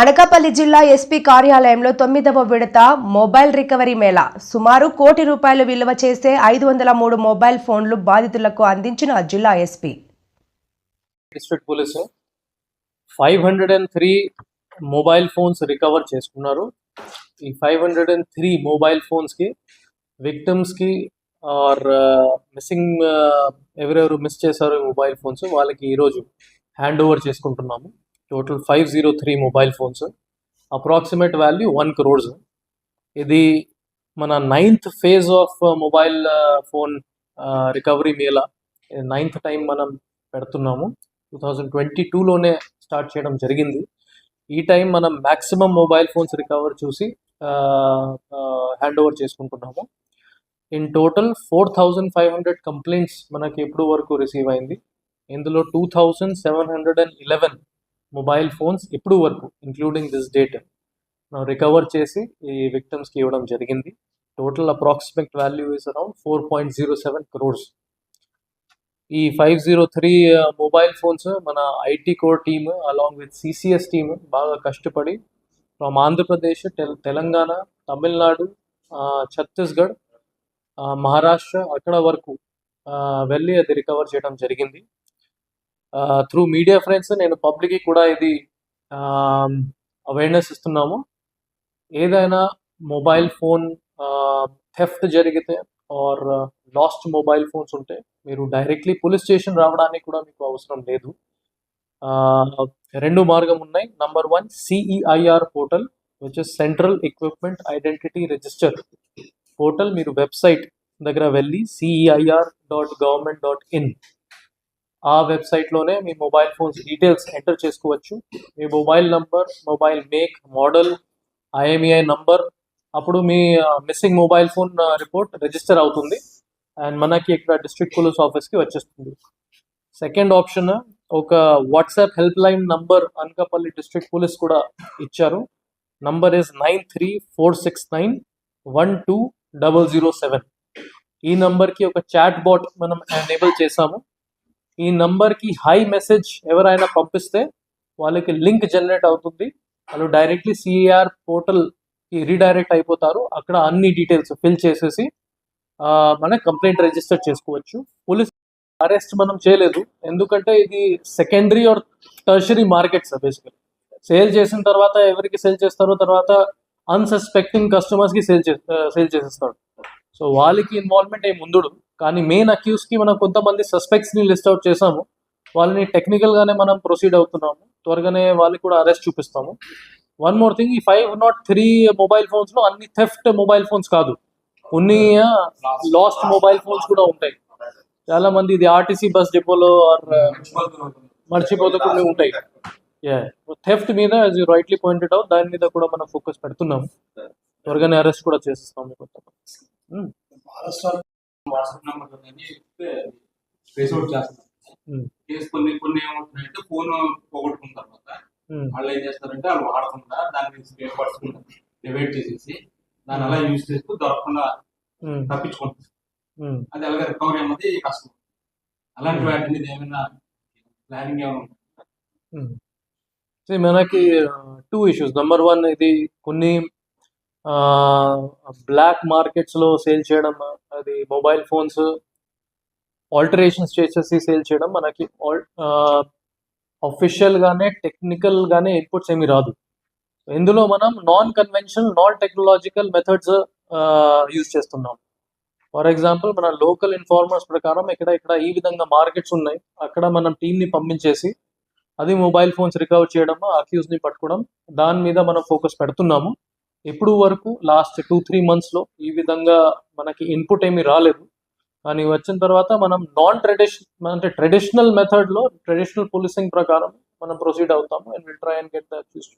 అనకాపల్లి జిల్లా ఎస్పీ కార్యాలయంలో తొమ్మిదవ విడత మొబైల్ రికవరీ మేళా. సుమారు కోటి రూపాయలు విలువ చేసే ఐదు వందల మూడు మొబైల్ ఫోన్లు బాధితులకు అందించిన జిల్లా SP. District police five hundred and three mobile phones recover చేసుకున్నారు. ఈ five hundred and three mobile ఫోన్స్కి విక్టమ్స్కి ఆర్ మిస్సింగ్ ఎవరెవరు మిస్ చేశారు ఈ మొబైల్ ఫోన్స్ వాళ్ళకి ఈరోజు హ్యాండ్ ఓవర్ చేసుకుంటున్నాము. Total five zero three mobile phones. Approximate value one crores ఇది మన ninth phase of mobile phone recovery mela. Ninth time మనం పెడుతున్నాము. టూ థౌజండ్ ట్వంటీ టూలోనే స్టార్ట్ చేయడం జరిగింది. ఈ టైం మనం మ్యాక్సిమం మొబైల్ ఫోన్స్ రికవర్ చూసి uh, uh, హ్యాండ్ ఓవర్ చేసుకుంటున్నాము. In total four thousand five hundred complaints మనకి ఎప్పుడు వరకు రిసీవ్ అయింది. ఇందులో two thousand seven hundred and eleven mobile phones ఇప్పుడు వరకు ఇంక్లూడింగ్ దిస్ డేట్ రికవర్ చేసి ఈ విక్టమ్స్కి ఇవ్వడం జరిగింది. Total approximate value is around four point zero seven crores ఈ five zero three mobile phones మన IT core team along with CCS team బాగా కష్టపడి ఫ్రమ్ ఆంధ్రప్రదేశ్ తెల- తెలంగాణ తమిళనాడు ఛత్తీస్గఢ్ మహారాష్ట్ర అక్కడ వరకు వెళ్ళి అది రికవర్ చేయడం జరిగింది. త్రూ మీడియా ఫ్రెండ్స్ నేను పబ్లిక్కి కూడా ఇది అవేర్నెస్ ఇస్తున్నాము. ఏదైనా మొబైల్ ఫోన్ థెఫ్ట్ జరిగితే ఆర్ లాస్ట్ మొబైల్ ఫోన్స్ ఉంటే మీరు డైరెక్ట్లీ పోలీస్ స్టేషన్ రావడానికి కూడా మీకు అవసరం లేదు. ఆ, రెండు మార్గం ఉన్నాయి. Number one CEIR portal which is central equipment identity register portal మీరు వెబ్సైట్ దగ్గర వెళ్ళి CEIR dot government dot in ఆ వెబ్సైట్లోనే మీ మొబైల్ ఫోన్స్ డీటెయిల్స్ ఎంటర్ చేసుకోవచ్చు. మీ mobile number mobile make model IMEI number అప్పుడు మీ missing mobile phone report register అవుతుంది. And మనకి ఇక్కడ డిస్ట్రిక్ట్ పోలీస్ ఆఫీస్కి వచ్చేస్తుంది. సెకండ్ ఆప్షన్ ఒక WhatsApp help line number Anakapalli district police కూడా ఇచ్చారు. Number is nine three four six nine one two double zero seven ఈ నంబర్కి ఒక చాట్ బాట్ మనం ఎనేబుల్ చేసాము ఈ నంబర్కి హై మెసేజ్ ఎవరైనా పంపిస్తే వాళ్ళకి లింక్ జనరేట్ అవుతుంది. వాళ్ళు డైరెక్ట్లీ పోర్టల్ పోర్టల్కి రీడైరెక్ట్ అయిపోతారు. అక్కడ అన్ని డీటెయిల్స్ ఫిల్ చేసేసి ఆ, మన కంప్లైంట్ రిజిస్టర్ చేసుకోవచ్చు. పోలీస్ అరెస్ట్ మనం చేయలేదు. ఎందుకంటే ఇది secondary or tertiary markets basically sale చేసిన తర్వాత ఎవరికి సేల్ చేస్తారో తర్వాత అన్సస్పెక్టింగ్ కస్టమర్స్కి సేల్ చే సేల్ చేసేస్తాడు. సో వాళ్ళకి ఇన్వాల్వ్మెంట్ ఏమి ముందుడు కానీ మెయిన్ అక్యూస్కి మనం కొంతమంది సస్పెక్ట్స్ని లిస్ట్ అవుట్ చేసాము. వాళ్ళని టెక్నికల్గానే మనం ప్రొసీడ్ అవుతున్నాము. త్వరగానే వాళ్ళకి కూడా అరెస్ట్ చూపిస్తాము. వన్ మోర్ థింగ్ ఈ ఫైవ్ నాట్ త్రీ మొబైల్ ఫోన్స్లో అన్ని థెఫ్ట్ మొబైల్ ఫోన్స్ కాదు. కొన్ని లాస్ట్ మొబైల్ ఫోన్స్ కూడా ఉంటాయి. చాలా మంది ఇది ఆర్టీసీ బస్ డిపోలో ఆర్ మర్చిపోతే కొన్ని ఉంటాయి. థెఫ్ట్ మీద as you rightly pointed out దాని మీద కూడా మనం ఫోకస్ పెడుతున్నాం త్వరగానే అరెస్ట్ కూడా చేస్తాము. Hmm. వాట్సాప్ నెంబర్ చెప్తే చేస్తారు Hmm. కేసు కొన్ని కొన్ని ఏమవుతున్నాయంటే ఫోన్ పోగొట్టుకున్న తర్వాత. వాళ్ళు ఏం చేస్తారంటే వాళ్ళు వాడకుండా దాన్ని స్పేర్ పార్ట్స్ డివైడ్ చేసేసి దాన్ని అలా యూజ్ చేస్తూ దొరకకుండా. తప్పించుకుంటారు. అది అలాగే రికవరీ అన్నది కష్టం. అలాంటి వాటి మీద ఏమైనా ప్లానింగ్ ఏమైనా మనకి టూ ఇష్యూస్ నెంబర్ వన్ ఇది కొన్ని బ్లాక్ మార్కెట్స్లో సేల్ చేయడం అది మొబైల్ ఫోన్స్ ఆల్టరేషన్స్ చేసేసి సేల్ చేయడం మనకి అఫీషియల్గానే టెక్నికల్గానే ఇన్పుట్స్ ఏమి రాదు. ఇందులో మనం non conventional non technological methods use చేస్తున్నాం. ఫర్ ఎగ్జాంపుల్ మన లోకల్ ఇన్ఫార్మర్స్ ప్రకారం ఇక్కడ ఇక్కడ ఈ విధంగా మార్కెట్స్ ఉన్నాయి. అక్కడ మనం టీంని పంపించేసి అది మొబైల్ ఫోన్స్ రికవర్ చేయడం అక్యూస్ని పట్టుకోవడం దాని మీద మనం ఫోకస్ పెడుతున్నాము. ఇప్పుడు వరకు లాస్ట్ టూ త్రీ మంత్స్లో ఈ విధంగా మనకి ఇన్పుట్ ఏమీ రాలేదు. కానీ వచ్చిన తర్వాత మనం నాన్ ట్రెడిషనల్ అంటే ట్రెడిషనల్ మెథడ్లో ట్రెడిషనల్ పోలీసింగ్ ప్రకారం మనం ప్రొసీడ్ అవుతాము and will try and get those